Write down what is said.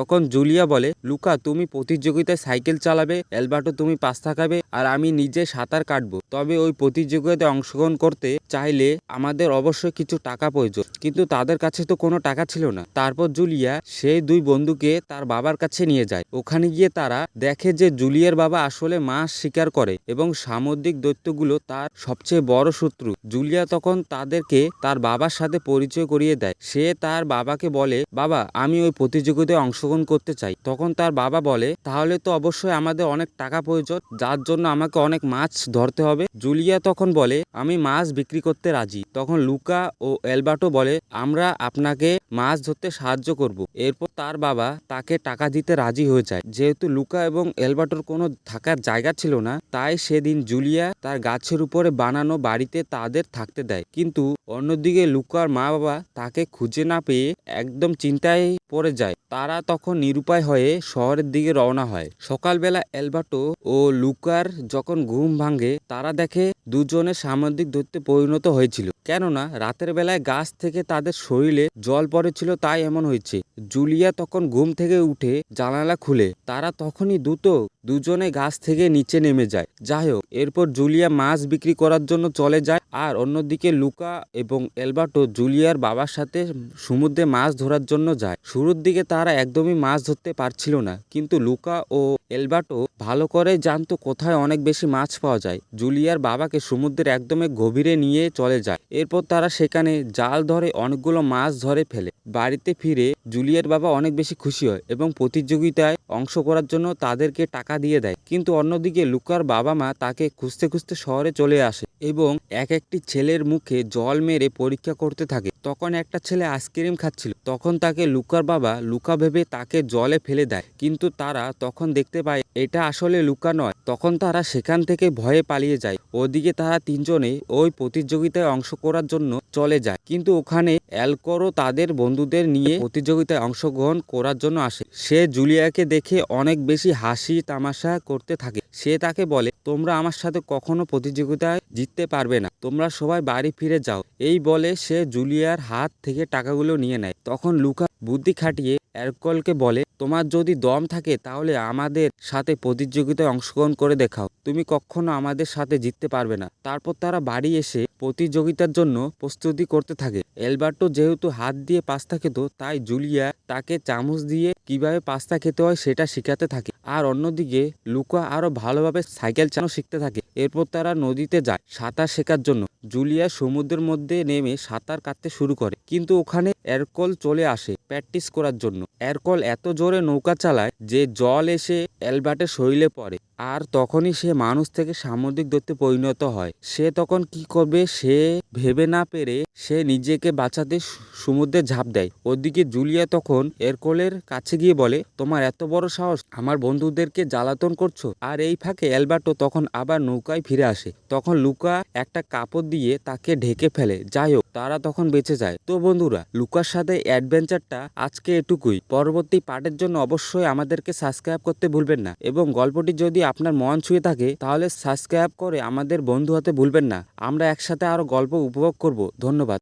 তখন জুলিয়া বলে, লুকা, তুমি প্রতিযোগিতায় সাইকেল চালাবে এলবার্টো তুমি পাস্তা খাবে, আর আমি নিজে সাঁতার কাটবো। তবে ওই প্রতিযোগিতায় অংশগ্রহণ করতে চাইলে আমাদের অবশ্যই কিছু টাকা প্রয়োজন। কিন্তু তাদের কাছে তো কোনো টাকা ছিল না। তারপর জুলিয়া সেই দুই বন্ধুকে তার বাবার কাছে নিয়ে যায়। ওখানে গিয়ে তারা দেখে যে জুলিয়ার বাবা আসলে মাছ শিকার করে এবং সামুদ্রিক দৈত্যগুলো তার সবচেয়ে বড় শত্রু। জুলিয়া তখন তাদেরকে তার বাবার সাথে পরিচয় করিয়ে দেয়। সে তার বাবাকে বলে, বাবা, আমি ওই প্রতিযোগিতায় অংশগ্রহণ করতে চাই। তখন তার বাবা বলে, তাহলে তো অবশ্যই আমাদের অনেক টাকা প্রয়োজন, যার জন্য আমাকে অনেক মাছ ধরতে হবে। জুলিয়া তখন বলে, আমি মাছ বিক্রি করতে রাজি। তখন লুকা ও এলবার্টো বলে, আমরা আপনাকে মাছ ধরতে সাহায্য করব। এরপর তার বাবা তাকে টাকা দিতে রাজি হয়ে যায়। যেহেতু লুকা এবং এলবার্টোর কোনো থাকার জায়গা ছিল না, তাই সেদিন জুলিয়া তার গাছের উপরে বানানো বাড়িতে তাদের থাকতে দেয়। কিন্তু অন্যদিকে লুকার মা বাবা তাকে খুঁজে না পেয়ে একদম চিন্তায় পড়ে যায়। তারা তখন নিরুপায় হয়ে শহরের দিকে রওনা হয়, সকালবেলা এলবার্টো ও লুকার যখন ঘুম ভাঙে, তারা দেখে দুজনের সামুদ্রিক দৈত্যে পরিণত হয়েছিল। কেননা, রাতের বেলায় গাছ থেকে তাদের শরীরে জল পড়েছিল, তাই এমন হয়েছে। জুলিয়া তখন ঘুম থেকে উঠে জানালা খুলে, তারা তখনই দ্রুত দুজনে গাছ থেকে নিচে নেমে যায়। যাই হোক এরপর জুলিয়া মাছ বিক্রি করার জন্য চলে যায়, আর অন্যদিকে লুকা এবং এলবার্টো জুলিয়ার বাবার সাথে সমুদ্রে মাছ ধরার জন্য যায়। শুরুর দিকে তারা একদমই মাছ ধরতে পারছিল না। কিন্তু লুকা ও এলবার্টো ভালো করে জানতো কোথায় অনেক বেশি মাছ পাওয়া যায়। জুলিয়ার বাবাকে সমুদ্রের একদমই গভীরে নিয়ে চলে যায়। এরপর তারা সেখানে জাল ধরে অনেকগুলো মাছ ধরে ফেলে। বাড়িতে ফিরে জুলিয়ার বাবা অনেক বেশি খুশি হয় এবং প্রতিযোগিতায় অংশ করার জন্য তাদেরকে টাকা দিয়ে দেয়। কিন্তু অন্যদিকে লুকার বাবা মা তাকে খুঁজতে খুঁজতে শহরে চলে আসে এবং এক একটি ছেলের মুখে জল মেরে পরীক্ষা করতে থাকে। তখন একটা ছেলে আইসক্রিম খাচ্ছিল। তখন তাকে লুকার বাবা লুকা ভেবে তাকে জলে ফেলে দেয়। কিন্তু তারা তখন দেখতে পায়, এটা আসলে লুকা নয়। তখন তারা সেখান থেকে ভয়ে পালিয়ে যায়। ওদিকে তারা তিনজনে ওই প্রতিযোগিতায় অংশ করার জন্য চলে যায়। কিন্তু ওখানে অ্যালকোরও তাদের বন্ধুদের নিয়ে প্রতিযোগিতায় অংশগ্রহণ করার জন্য আসে। সে জুলিয়াকে দেখে অনেক বেশি হাসি তামাশা করতে থাকে। সে তাকে বলে, তোমরা আমার সাথে কখনো প্রতিযোগিতায় জিততে পারবে না। তোমরা সবাই বাড়ি ফিরে যাও। এই বলে সে জুলিয়ার হাত থেকে টাকাগুলো নিয়ে নেয়। তখন লুকা বুদ্ধি খাটিয়ে অ্যালকোহলকে বলে, তোমার যদি দম থাকে তাহলে আমাদের সাথে প্রতিযোগিতায় অংশগ্রহণ করে দেখাও। তুমি কখনো আমাদের সাথে জিততে পারবে না। তারপর তারা বাড়ি এসে প্রতিযোগিতার জন্য প্রস্তুতি করতে থাকে। এলবার্টো যেহেতু হাত দিয়ে পাস্তা খেত, তাই জুলিয়া তাকে চামচ দিয়ে কীভাবে পাস্তা খেতে হয় সেটা শেখাতে থাকে। আর অন্যদিকে লুকা আরও ভালোভাবে সাইকেল চালানো শিখতে থাকে। এরপর তারা নদীতে যায় সাঁতার শেখার জন্য। জুলিয়া সমুদ্রের মধ্যে নেমে সাঁতার কাটতে শুরু করে। কিন্তু ওখানে এরকল চলে আসে প্র্যাকটিস করার জন্য। এরকল এত জোরে নৌকা চালায় যে জল এসে অ্যালবার্টের শরীরে পড়ে। আর তখনই সে মানুষ থেকে সামুদ্রিক দৈত্যে পরিণত হয়। সে তখন কি করবে সে ভেবে না পেরে সে নিজেকে বাঁচাতে সমুদ্রে ঝাঁপ দেয়। ওদিকে জুলিয়া তখন এরকলের কাছে গিয়ে বলে, তোমার এত বড় সাহস, আমার বন্ধুদেরকে জ্বালাতন করছ? আর এই ফাঁকে অ্যালবার্টো তখন আবার নৌকায় ফিরে আসে। তখন লুকা একটা কাপড় দিয়ে তাকে ঢেকে ফেলে। যাই হোক তারা তখন বেঁচে যায়। তো বন্ধুরা, লুকার সাথে অ্যাডভেঞ্চারটা আজকে এটুকুই। পরবর্তী পার্টের জন্য অবশ্যই আমাদেরকে সাবস্ক্রাইব করতে ভুলবেন না এবং গল্পটি যদি আপনার মন ছুঁয়ে থাকে, তাহলে সাবস্ক্রাইব করে আমাদের বন্ধু হতে ভুলবেন না। আমরা একসাথে আরও গল্প উপভোগ করব। ধন্যবাদ।